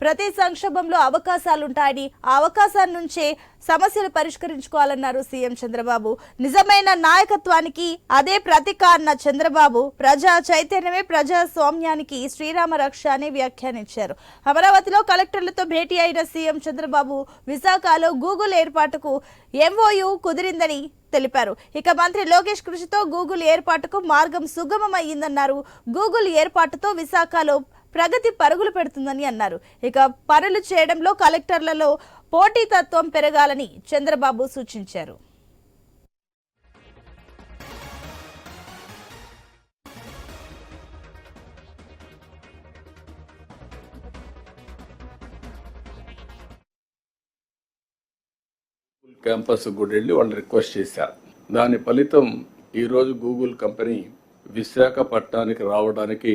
ప్రతి సంక్షోభంలో అవకాశాలుంటాయని ఆ అవకాశాల నుంచే సమస్యలు పరిష్కరించుకోవాలన్నారు సీఎం చంద్రబాబు. నిజమైన నాయకత్వానికి అదే ప్రతీక అన్న చంద్రబాబు ప్రజా చైతన్యమే ప్రజాస్వామ్యానికి శ్రీరామ రక్ష అని వ్యాఖ్యానించారు. అమరావతిలో కలెక్టర్లతో భేటీ అయిన సీఎం చంద్రబాబు విశాఖలో గూగుల్ ఏర్పాటుకు ఎంఓయు కుదిరిందని తెలిపారు. ఇక మంత్రి లోకేష్ కృషితో గూగుల్ ఏర్పాటుకు మార్గం సుగమమయ్యిందన్నారు. గూగుల్ ఏర్పాటుతో విశాఖలో ప్రగతి పరుగులు పెడుతుందని అన్నారు. ఇక పనులు చేయడంలో కలెక్టర్లలో పోటీతత్వం పెరగాలని చంద్రబాబు సూచించారు. క్యాంపస్ కూడా వెళ్ళి వాళ్ళు రిక్వెస్ట్ చేశారు. దాని ఫలితం ఈరోజు గూగుల్ కంపెనీ విశాఖపట్నానికి రావడానికి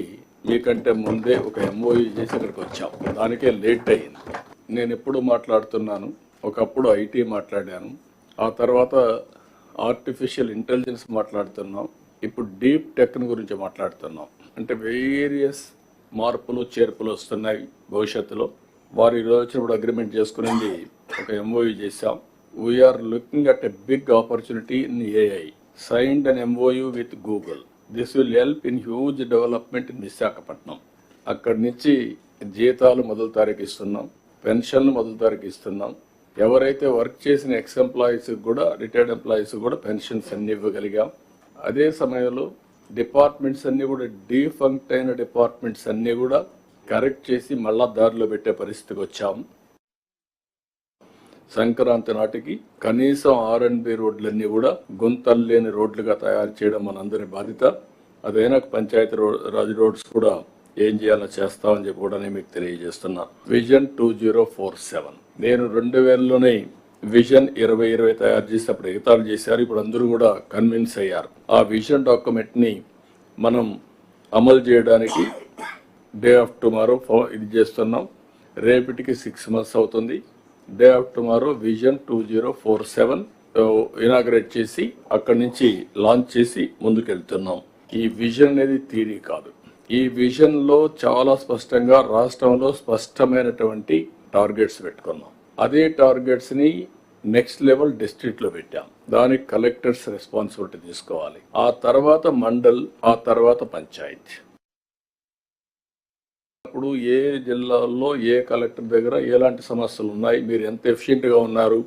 మీకంటే ముందే ఒక ఎంఓయూ చేసి ఇక్కడికి వచ్చాం. దానికే లేట్ అయింది. నేను ఎప్పుడు మాట్లాడుతున్నాను? ఒకప్పుడు ఐటీ మాట్లాడాను. ఆ తర్వాత ఆర్టిఫిషియల్ ఇంటెలిజెన్స్ మాట్లాడుతున్నాం. ఇప్పుడు డీప్ టెక్ని గురించి మాట్లాడుతున్నాం. అంటే వేరియస్ మార్పులు చేర్పులు వస్తున్నాయి భవిష్యత్తులో. వారు ఈరోజు వచ్చినప్పుడు అగ్రిమెంట్ చేసుకునేది ఒక ఎంఓయూ చేశాం. We're looking at a big opportunity in AI signed an MOU with Google this will help in huge development in Visakhapatnam అక్కడి నుంచి జీతాలు మొదలు తారీఖు ఇస్తున్నాం పెన్షన్లు మొదలు తారీఖు ఇస్తున్నాం ఎవరైతే వర్క్ చేసిన ఎక్స్ ఎంప్లాయీస్ కూడా రిటైర్డ్ ఎంప్లాయీస్ కూడా పెన్షన్స్ అన్ని ఇవ్వగలిగాం. అదే సమయంలో డిపార్ట్మెంట్స్ అన్ని కూడా డీఫంక్ట్ అయిన డిపార్ట్మెంట్స్ అన్ని కూడా కరెక్ట్ చేసి మళ్ళా దారిలో పెట్టే పరిస్థితికి వచ్చాం. సంక్రాంతి నాటికి కనీసం ఆర్ అండ్ బి రోడ్లన్నీ కూడా గుంతలు లేని రోడ్లుగా తయారు చేయడం మనందరి బాధ్యత. అదైనా పంచాయతీ రోడ్ రాజ్ రోడ్స్ కూడా ఏం చేయాలో చేస్తామని చెప్పి కూడా నేను మీకు తెలియజేస్తున్నా. Vision two zero four seven నేను రెండు వేలలోనే విజన్ ఇరవై ఇరవై తయారు చేసి అప్పుడు ఎగతాలు చేశారు. ఇప్పుడు అందరూ కూడా కన్విన్స్ అయ్యారు. ఆ విజన్ డాక్యుమెంట్ని మనం అమలు చేయడానికి డే ఆఫ్ టుమారో ఇది చేస్తున్నాం. రేపటికి సిక్స్ మంత్స్ అవుతుంది. Day of tomorrow vision two zero four seven inaugurate చేసి అక్కడి నుంచి లాంచ్ చేసి ముందుకెళ్తున్నాం. ఈ విజన్ అనేది థీరీ కాదు. ఈ విజన్లో చాలా స్పష్టంగా రాష్ట్రంలో స్పష్టమైనటువంటి టార్గెట్స్ పెట్టుకున్నాం. అదే టార్గెట్స్ని నెక్స్ట్ లెవెల్ డిస్ట్రిక్ట్లో పెట్టాం. దానికి కలెక్టర్స్ రెస్పాన్సిబిలిటీ తీసుకోవాలి. ఆ తర్వాత మండల్ ఆ తర్వాత పంచాయత్. అప్పుడు ఏ జిల్లాల్లో ఏ కలెక్టర్ దగ్గర ఎలాంటి సమస్యలు ఉన్నాయి మీరు ఎంత ఎఫిషియెంట్గా ఉన్నారు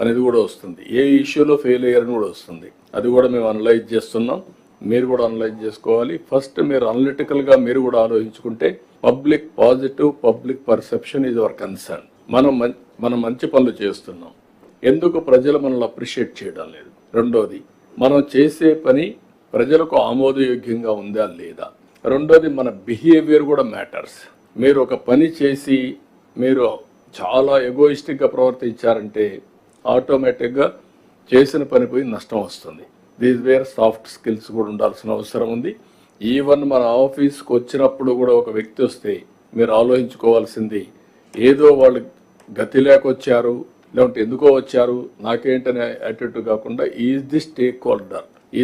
అనేది కూడా వస్తుంది. ఏ ఇష్యూలో ఫెయిల్ అయ్యారని కూడా వస్తుంది. అది కూడా మేము అనలైజ్ చేస్తున్నాం. మీరు కూడా అనలైజ్ చేసుకోవాలి. ఫస్ట్ మీరు అనలిటికల్గా మీరు కూడా ఆలోచించుకుంటే పబ్లిక్ పాజిటివ్ పబ్లిక్ పర్సెప్షన్ ఇది అవర్ కన్సర్న్. మనం మం- మనం మంచి పనులు చేస్తున్నాం. ఎందుకు ప్రజలు మనల్ని అప్రిషియేట్ చేయడం లేదు? రెండోది మనం చేసే పని ప్రజలకు ఆమోదయోగ్యంగా ఉందా లేదా? రెండోది మన బిహేవియర్ కూడా మ్యాటర్స్. మీరు ఒక పని చేసి మీరు చాలా ఎగోయిస్టిక్గా ప్రవర్తించారంటే ఆటోమేటిక్గా చేసిన పని పోయి నష్టం వస్తుంది. దీస్ వేర్ సాఫ్ట్ స్కిల్స్ కూడా ఉండాల్సిన అవసరం ఉంది. ఈవెన్ మన ఆఫీస్కి వచ్చినప్పుడు కూడా ఒక వ్యక్తి వస్తే మీరు ఆలోచించుకోవాల్సింది ఏదో వాళ్ళు గతి లేక వచ్చారు లేకుంటే ఎందుకో వచ్చారు నాకేంటనే యాటిట్యూడ్ కాకుండా ఈజ్ ది స్టేక్ హోల్డర్